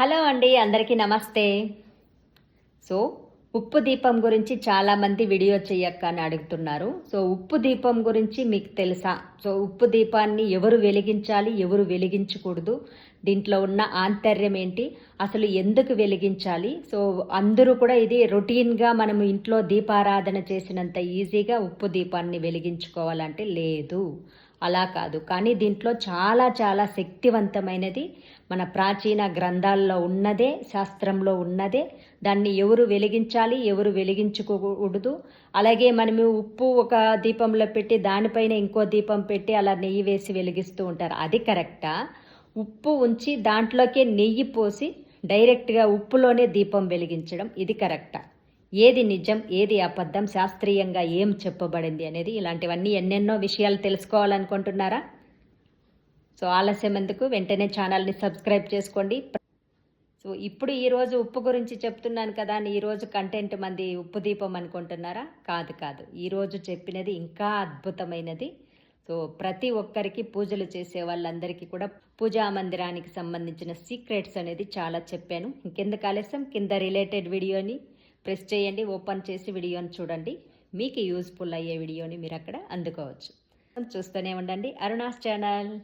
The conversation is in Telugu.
హలో అండి అందరికీ నమస్తే. సో ఉప్పు దీపం గురించి చాలామంది వీడియో చేయక్క అని అడుగుతున్నారు. సో ఉప్పు దీపం గురించి మీకు తెలుసా? సో ఉప్పు దీపాన్ని ఎవరు వెలిగించాలి ఎవరు వెలిగించకూడదు? దీంట్లో ఉన్న ఆంతర్యం ఏంటి? అసలు ఎందుకు వెలిగించాలి? సో అందరూ కూడా ఇది రొటీన్గా మనము ఇంట్లో దీపారాధన చేసినంత ఈజీగా ఉప్పు దీపాన్ని వెలిగించుకోవాలంటే లేదు. అలా కాదు. కానీ దీంట్లో చాలా చాలా శక్తివంతమైనది మన ప్రాచీన గ్రంథాల్లో ఉన్నదే శాస్త్రంలో ఉన్నదే. దాన్ని ఎవరు వెలిగించాలి ఎవరు వెలిగించకూడదు. అలాగే మనము ఉప్పు ఒక దీపంలో పెట్టి దానిపైన ఇంకో దీపం పెట్టి అలా నెయ్యి వేసి వెలిగిస్తూ ఉంటారు. అది కరెక్టా? ఉప్పు ఉంచి దాంట్లోకే నెయ్యి పోసి డైరెక్ట్గా ఉప్పులోనే దీపం వెలిగించడం. ఇది కరెక్టా? ఏది నిజం ఏది అబద్ధం శాస్త్రీయంగా ఏం చెప్పబడింది అనేది ఇలాంటివన్నీ ఎన్నెన్నో విషయాలు తెలుసుకోవాలనుకుంటున్నారా? సో ఆలస్యం ఎందుకు? వెంటనే ఛానల్ని సబ్స్క్రైబ్ చేసుకోండి. సో ఇప్పుడు ఈరోజు ఉప్పు గురించి చెప్తున్నాను కదా అని ఈరోజు కంటెంట్ మంది ఉప్పు దీపం అనుకుంటున్నారా? కాదు కాదు. ఈరోజు చెప్పినది ఇంకా అద్భుతమైనది. సో ప్రతి ఒక్కరికి పూజలు చేసే వాళ్ళందరికీ కూడా పూజా మందిరానికి సంబంధించిన సీక్రెట్స్ అనేది చాలా చెప్పాను. ఇంకెందుకు ఆలస్యం? కింద రిలేటెడ్ వీడియోని ప్రెస్ చేయండి ఓపెన్ చేసి వీడియోని చూడండి. మీకు యూస్ఫుల్ అయ్యే వీడియోని మీరు అక్కడ అందుకోవచ్చు. చూస్తూనే ఉండండి. అరుణాస్ ఛానల్.